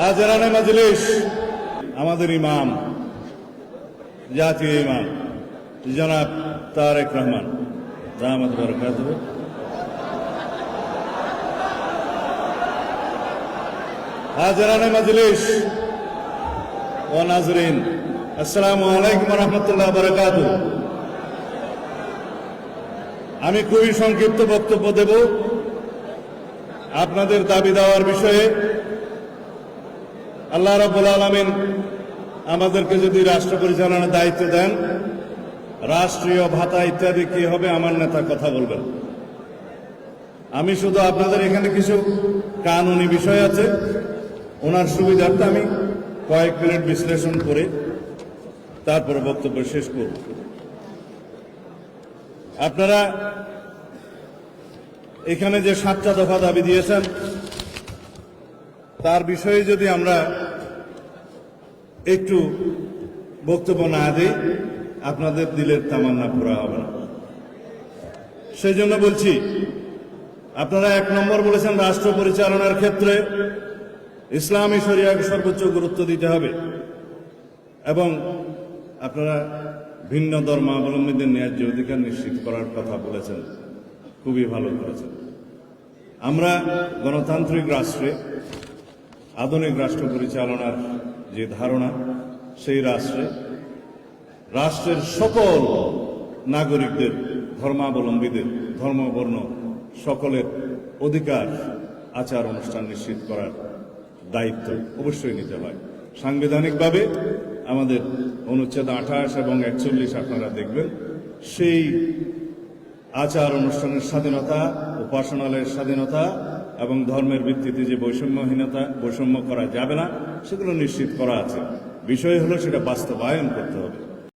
হাজারানে মজলিস। আমাদের ইমাম, জাতীয় ইমাম, জনাব তারেক রহমান। দামাদ বরকাত হাজারানে মজলিস। ও নাজরিন, আসসালামু আলাইকুম রহমতুল্লাহ বরকাত আমি খুবই সংক্ষিপ্ত বক্তব্য দেব। আপনাদের দাবি দেওয়ার বিষয়ে আল্লাহ রাব্বুল আলামিন আমাদেরকে যদি রাষ্ট্র পরিচালনার দায়িত্ব দেন, রাষ্ট্রীয় ভাতা ইত্যাদি কি হবে আমার নেতা কথা বলবেন। আমি শুধু আপনাদের এখানে কিছু কানুনি বিষয় আছে, ওনার সুবিধার্থে আমি কয়েক মিনিট বিশ্লেষণ করে তারপর বক্তব্য শেষ করব। আপনারা এখানে যে সাতটা দফা দাবি দিয়েছেন তার বিষয়ে যদি আমরা একটু বক্তব্য না দিই, আপনাদের দিলের তামান্না পুরা হবে না। সেই জন্য বলছি, আপনারা এক নম্বর বলেছেন, রাষ্ট্র পরিচালনার ক্ষেত্রে ইসলামী শরিয়াকে সর্বোচ্চ গুরুত্ব দিতে হবে এবং আপনারা ভিন্ন ধর্মাবলম্বীদের ন্যায্য অধিকার নিশ্চিত করার কথা বলেছেন, খুবই ভালো করেছেন। আমরা গণতান্ত্রিক রাষ্ট্রে আধুনিক রাষ্ট্র পরিচালনার যে ধারণা, সেই রাষ্ট্রে, রাষ্ট্রের সকল নাগরিকদের, ধর্মাবলম্বীদের, ধর্মবর্ণ সকলের অধিকার আচার অনুষ্ঠান নিশ্চিত করার দায়িত্ব অবশ্যই নিতে হয়। সাংবিধানিকভাবে আমাদের অনুচ্ছেদ আঠাশ এবং একচল্লিশ আপনারা দেখবেন, সেই আচার অনুষ্ঠানের স্বাধীনতা, উপাসনালয়ের স্বাধীনতা এবং ধর্মের ভিত্তিতে যে বৈষম্যহীনতা, বৈষম্য করা যাবে না, সেগুলো নিশ্চিত করা আছে। বিষয় হলো সেটা বাস্তবায়ন করতে হবে।